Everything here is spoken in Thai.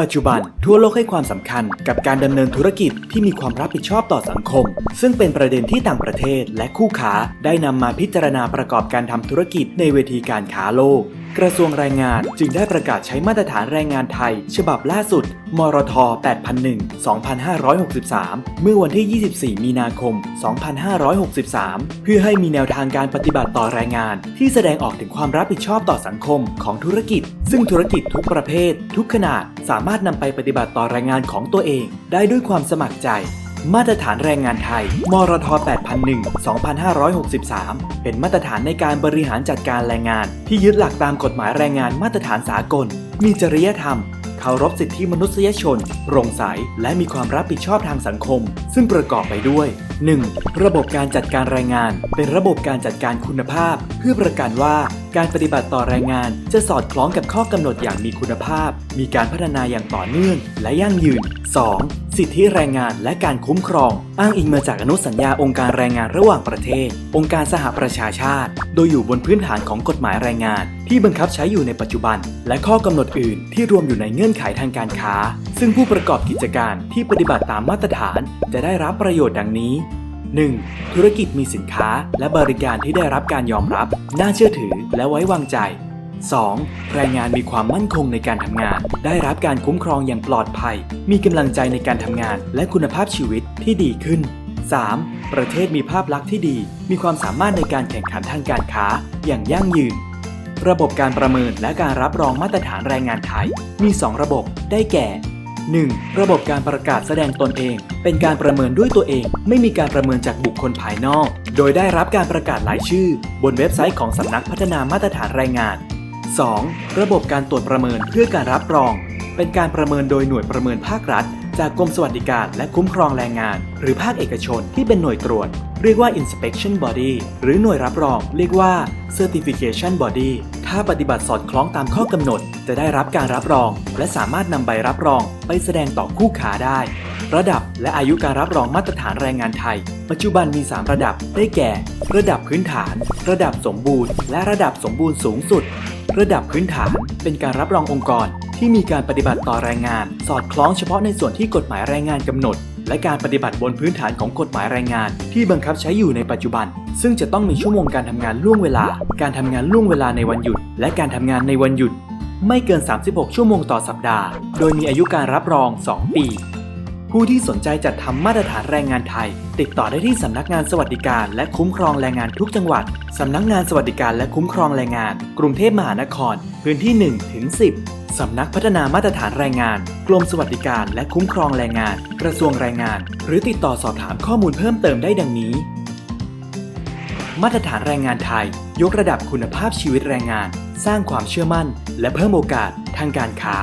ปัจจุบันทั่วโลกให้ความสำคัญกับการดำเนินธุรกิจที่มีความรับผิดชอบต่อสังคม ซึ่งเป็นประเด็นที่ต่างประเทศและคู่ค้าได้นำมาพิจารณาประกอบการทำธุรกิจในเวทีการค้าโลก กระทรวงแรงงานจึงได้ประกาศใช้มาตรฐานแรงงานไทย ฉบับล่าสุด มรท 8001 2563 เมื่อวันที่ 24 มีนาคม 2563 เพื่อให้มีแนวทางการปฏิบัติต่อแรงงาน ที่แสดงออกถึงความรับผิดชอบต่อสังคมของธุรกิจ ซึ่งธุรกิจทุกประเภท ทุกขนาดสามารถนำไปปฏิบัติต่อแรงงานของตัวเอง ได้ด้วยความสมัครใจ มาตรฐานแรงงานไทย มรท 8001 2563 เป็นมาตรฐานในการบริหารจัดการแรงงาน ที่ยึดหลักตามกฎหมายแรงงานมาตรฐานสากล มีจริยธรรม เคารพสิทธิมนุษยชน โปร่งใส และมีความรับผิดชอบทางสังคม ซึ่งประกอบไปด้วย 1. ระบบการจัดการแรงงาน เป็นระบบการจัดการคุณภาพ เพื่อประกันว่าการปฏิบัติต่อแรงงาน จะสอดคล้องกับข้อกำหนดอย่างมีคุณภาพ มีการพัฒนาอย่างต่อเนื่อง และยั่งยืน 2. สิทธิแรงงานและการคุ้มครอง อ้างอิงมาจากอนุสัญญาองค์การแรงงานระหว่างประเทศ องค์การสหประชาชาติ โดยอยู่บนพื้นฐานของกฎหมายแรงงาน ที่บังคับใช้อยู่ในปัจจุบัน และข้อกำหนดอื่น ที่รวมอยู่ในเงื่อนไขทางการค้าซึ่งผู้ประกอบกิจการที่ปฏิบัติตามมาตรฐานจะได้รับประโยชน์ดังนี้ 1. ธุรกิจมีสินค้าและบริการที่ได้รับการยอมรับ น่าเชื่อถือและไว้วางใจ 2. แรงงานมีความมั่นคงในการทำงาน ได้รับการคุ้มครองอย่างปลอดภัย มีกำลังใจในการทำงานและคุณภาพชีวิตที่ดีขึ้น 3. ประเทศมีภาพลักษณ์ที่ดี มีความสามารถในการแข่งขันทางการค้าอย่างยั่งยืน ระบบการประเมินและการรับรองมาตรฐานแรงงานไทย มี 2 ระบบ ได้แก่ 1. ระบบการประกาศแสดงตนเอง เป็นการประเมินด้วยตัวเอง ไม่มีการประเมินจากบุคคลภายนอก โดยได้รับการประกาศรายชื่อ บนเว็บไซต์ของสำนักพัฒนามาตรฐานแรงงาน 2. ระบบการตรวจประเมินเพื่อการรับรอง เป็นการประเมินโดยหน่วยประเมินภาครัฐ จากกรมสวัสดิการและคุ้มครองแรงงาน หรือภาคเอกชนที่เป็นหน่วยตรวจ เรียกว่า inspection body หรือหน่วยรับรอง เรียกว่า certification body ถ้าปฏิบัติสอดคล้องตามข้อกำหนด จะได้รับการรับรอง และสามารถนำใบรับรองไปแสดงต่อคู่ค้าได้ ระดับและอายุการรับรองมาตรฐานแรงงานไทย ปัจจุบันมี 3 ระดับได้แก่ ระดับพื้นฐาน ระดับสมบูรณ์ และระดับสมบูรณ์สูงสุด ระดับพื้นฐานเป็นการรับรององค์กรที่มีการปฏิบัติต่อแรงงาน สอดคล้องเฉพาะในส่วนที่กฎหมายแรงงานกำหนด และการปฏิบัติบนพื้นฐานของกฎหมายแรงงาน ที่บังคับใช้อยู่ในปัจจุบัน ซึ่งจะต้องมีชั่วโมงการทำงานล่วงเวลา การทำงานล่วงเวลาในวันหยุด และการทำงานในวันหยุด ไม่เกิน 36 ชั่วโมงต่อสัปดาห์ โดยมีอายุการรับรอง 2 ปี ผู้ที่สนใจจัดทำมาตรฐานแรงงานไทย ติดต่อได้ที่สำนักงานสวัสดิการและคุ้มครองแรงงานทุกจังหวัด สำนักงานสวัสดิการและคุ้มครองแรงงาน กรุงเทพมหานคร พื้นที่1ถึง10 สำนักพัฒนามาตรฐานแรงงาน กรมสวัสดิการและคุ้มครองแรงงาน กระทรวงแรงงาน หรือติดต่อสอบถามข้อมูลเพิ่มเติมได้ดังนี้ มาตรฐานแรงงานไทย ยกระดับคุณภาพชีวิตแรงงาน สร้างความเชื่อมั่น และเพิ่มโอกาสทางการค้า